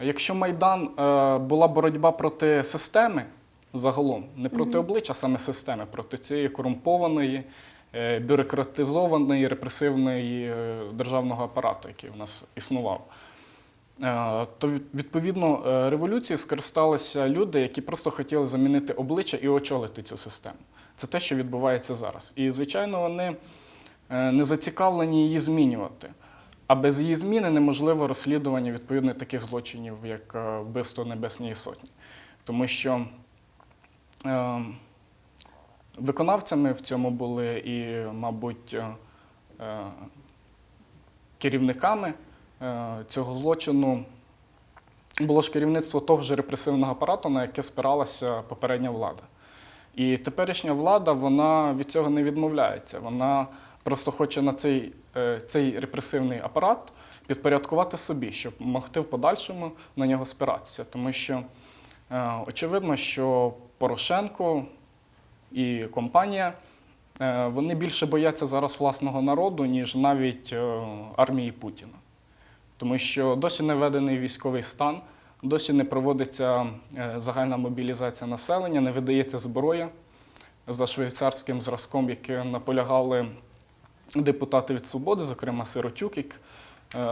Якщо Майдан е, була боротьба проти системи загалом, не проти обличчя, а саме системи, проти цієї корумпованої, е, бюрократизованої, репресивної е, державного апарату, який в нас існував. То відповідно революцією скористалися люди, які просто хотіли замінити обличчя і очолити цю систему. Це те, що відбувається зараз. І, звичайно, вони не зацікавлені її змінювати. А без її зміни неможливо розслідування відповідно таких злочинів, як е, вбивство Небесної Сотні. Тому що е, виконавцями в цьому були і, мабуть, е, е, керівниками е, цього злочину було ж керівництво того ж репресивного апарату, на яке спиралася попередня влада. І теперішня влада вона від цього не відмовляється. Вона просто хоче на цей, цей репресивний апарат підпорядкувати собі, щоб могти в подальшому на нього спиратися. Тому що е, очевидно, що Порошенко і компанія е, вони більше бояться зараз власного народу, ніж навіть е, армії Путіна. Тому що досі не введений військовий стан, досі не проводиться е, загальна мобілізація населення, не видається зброя за швейцарським зразком, яке наполягали депутати від свободи, зокрема Сиротюк, як е,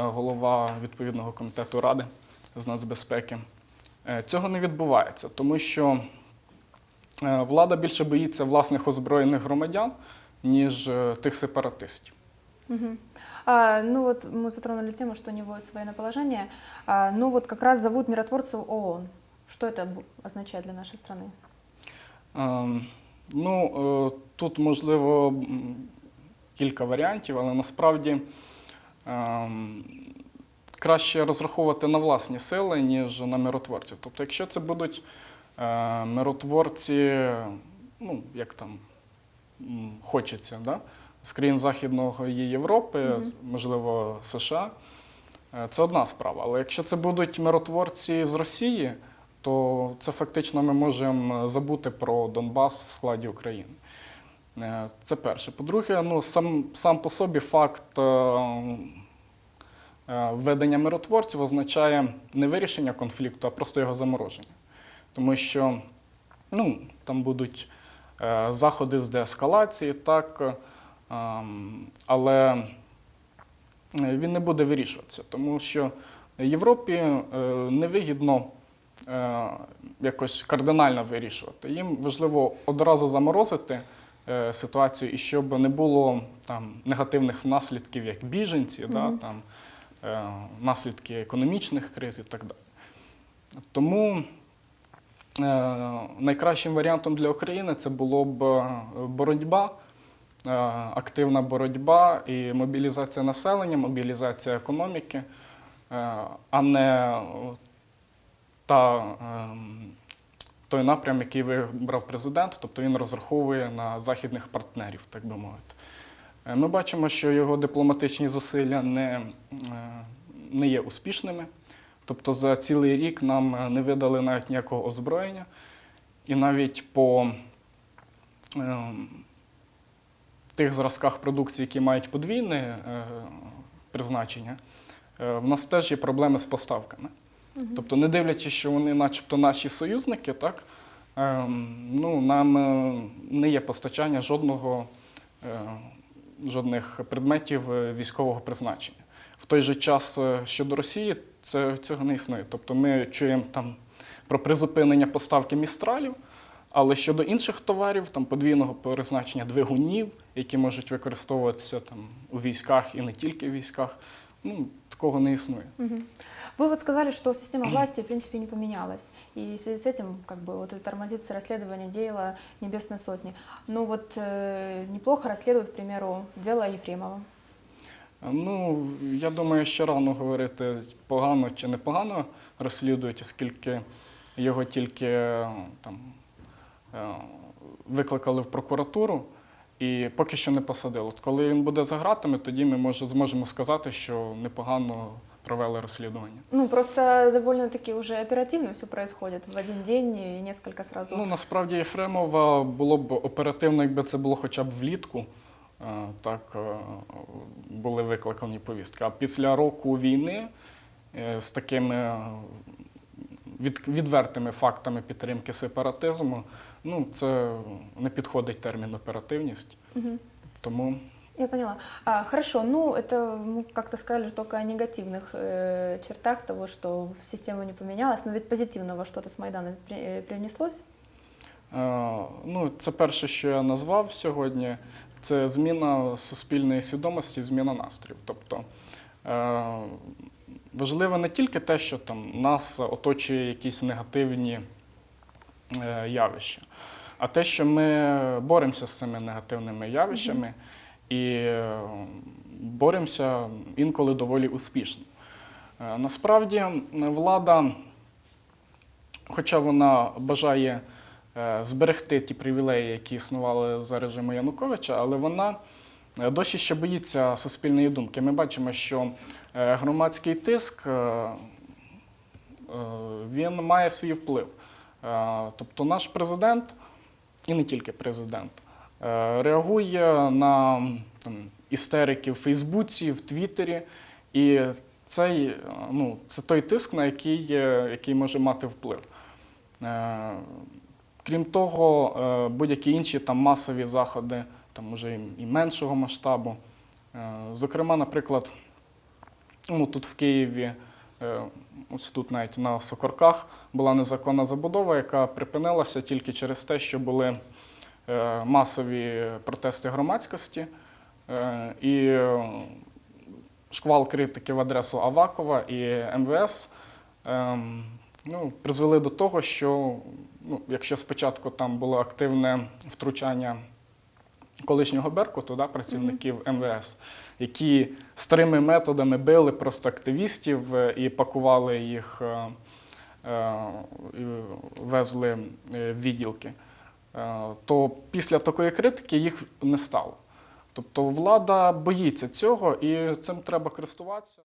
голова відповідного комітету ради з нацбезпеки. Е, Цього не відбувається, тому що е, влада більше боїться власних озброєних громадян, ніж е, тих сепаратистів. Мгм. А, ну вот мы затронули тему, что не вводится военное положение. А, ну вот как раз зовут миротворцев ООН. Что это бу- означает для нашей страны? Ем, Ну, е, тут можливо м, кілька варіантів, але насправді ем, краще розраховувати на власні сили, ніж на миротворців. Тобто, якщо це будуть е, миротворці, ну, як там хочеться, да? з країн Західної Європи, можливо, США, е, це одна справа. Але якщо це будуть миротворці з Росії, то це фактично ми можемо забути про Донбас в складі України. Е, Це перше. По-друге, ну, сам, сам по собі факт е, е, введення миротворців означає не вирішення конфлікту, а просто його замороження. Тому що ну, там будуть заходи з деескалації, так, ем, але він не буде вирішуватися, тому що Європі невигідно якось кардинально вирішувати. Їм важливо одразу заморозити ситуацію, і щоб не було там негативних наслідків, як біженці, да, там, е, наслідки економічних криз і так далі. Тому е, найкращим варіантом для України це було б е, боротьба, е, активна боротьба і мобілізація населення, мобілізація економіки, е, а не та, ем, той напрям, який вибрав президент, тобто він розраховує на західних партнерів, так би мовити. Е, Ми бачимо, що його дипломатичні зусилля не, е, не є успішними. Тобто за цілий рік нам е, не видали навіть ніякого озброєння. І навіть по ем, тих зразках продукції, які мають подвійне е, призначення, е, в нас теж є проблеми з поставками. Тобто, не дивлячись, що вони, начебто, наші союзники, так, ем, ну, нам е, не є постачання жодного, е, жодних предметів е, військового призначення. В той же час щодо Росії це, цього не існує. Тобто ми чуємо там про призупинення поставки містралів, але щодо інших товарів, там подвійного призначення двигунів, які можуть використовуватися там у військах і не тільки в військах, ну, такого не існує. Мгм. Вы вот сказали, что система власти, в принципе, не поменялась. И в связи с этим, как бы, вот и тормозится расследование дела Небесной Сотни. Ну вот э, неплохо расследуют, к примеру, дело Ефремова. Ну, я думаю, що рано говорити, погано чи непогано розслідують, оскільки його тільки е, там, е, викликали в прокуратуру і поки що не посадили. От коли він буде за ґратами, тоді ми може, зможемо сказати, що непогано провели розслідування. Ну, просто довольно-таки уже оперативно все происходит в один день и несколько сразу. Ну, насправді Єфремова було б оперативно, якби це було хоча б влітку. е, Так е, були викликані повістки. А після року війни е, з такими від, відвертими фактами підтримки сепаратизму, ну, це не підходить термін оперативність. Мгм. Тому Я поняла. А, хорошо, ну это мы как-то сказали только о негативных э, чертах того, что система не поменялась, но ведь позитивного что-то с Майдана при- э, привнеслось. Е, Ну, це перше, що я назвав сьогодні, це зміна суспільної свідомості, зміна настрою. Тобто е, важливо не тільки те, що там нас оточує якісь негативні е, явища, а те, що ми боремося з цими негативними явищами і е, боремося інколи доволі успішно. Е, Насправді влада, хоча вона бажає е, зберегти ті привілеї, які існували за режиму Януковича, але вона досі ще боїться суспільної думки. Ми бачимо, що е, громадський тиск е, е, він має свій вплив. Е, Тобто наш президент, і не тільки президент, е, реагує на там, істерики в Фейсбуці, в Твіттері. І цей, е, ну, це той тиск, на який, е, який може мати вплив. Е, Крім того, е, будь-які інші там масові заходи, там уже і- меншого масштабу. Е, Зокрема, наприклад, ну, тут в Києві, е, ось тут навіть на Сокорках, була незаконна забудова, яка припинилася тільки через те, що були е, масові протести громадськості. І шквал критики в адресу Авакова і МВС ем, ну, призвели до того, що ну, якщо спочатку там було активне втручання колишнього Беркуту, да, працівників МВС, які старими методами били просто активістів е, і пакували їх, е, е, везли в відділки, то після такої критики їх не стало. Тобто влада боїться цього і цим треба користуватися.